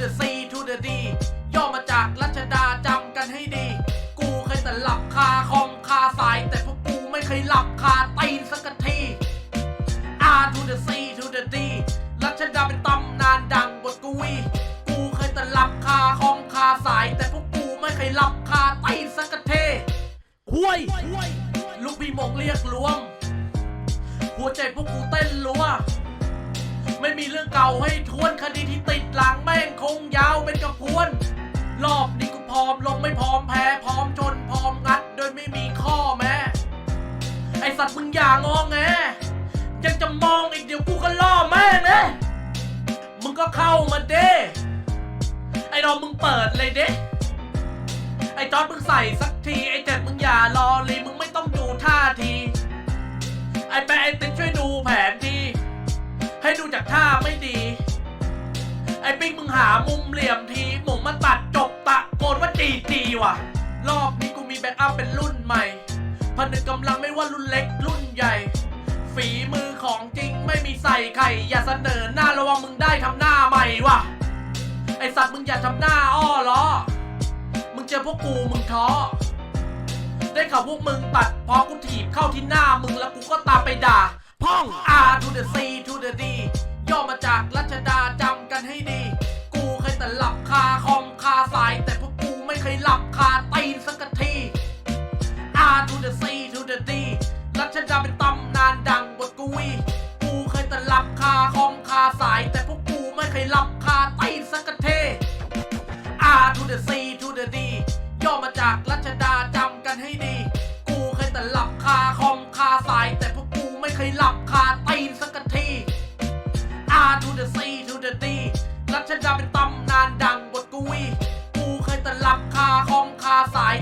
the C to the D ย่อมาจากรัชดาจำกันให้ดี กูเคยแต่หลับคาคอมคาสาย แต่พวกกูไม่เคยหลับคาตีนสักที R to the C to the D รัชดาเป็นตำนานดังบทกวี กูเคยแต่หลับคาคอมคาสาย แต่พวกกูไม่เคยหลับคาตีนสักทีห้วยลูกพี่มงเรียกรวมหัวใจพวกกูเต้นรัว ไม่มีเรื่องเก่าให้ทวน อสัตว์มึงอย่างองแงยังจะมองอีกเดี๋ยวกูก็ล่อแม่งนะมึงก็เข้ามาเด้ไอ้ดอมมึงเปิดเลยเด้ไอ้จอดมึงใส่สักทีไอ้เจ็ดมึงอย่ารอลีมึงไม่ต้องดูท่าที ไอ้แปะไอ้ติ๊กช่วยดูแผนทีให้ดูจากท่าไม่ดี ไอ้ปิ๊งมึงหามุมเหลี่ยมทีหมุงมาตัดจบตะโกนว่าจีจีว่ะ รอบนี้กูมีแบ็กอัพเป็นรุ่นใหม่ ผนึกกำลังไม่ว่ารุ่นเล็กรุ่นใหญ่ ฝีมือของจริงไม่มีใส่ไข่อย่าเสนอหน้าระวังมึงได้ทำหน้าใหม่ว่ะ ไอสัตว์มึงอย่าทำหน้าอ้อล้อ มึงเจอพวกกูมึงท้อ ได้ข่าวพวกมึงตัดพอกูถีบเข้าที่หน้ามึงแล้วกูก็ตามไปด่าพ่อง R to the C to the D ย่อมาจากรัชดาจำกันให้ดี กูเคยแต่หลับคาคอมคาสาย แต่พวกกูไม่เคยหลับคาตีนสัก ดดีย่อมาจากรัชดาจำกันให้ดี กูเคยแต่หลับคาคอมคาสาย แต่พวกกูไม่เคยหลับคาตีนสักที R to the C to the D รัชดาเป็นตำนานดังบทกวี กูเคยแต่หลับคาคอมคาสาย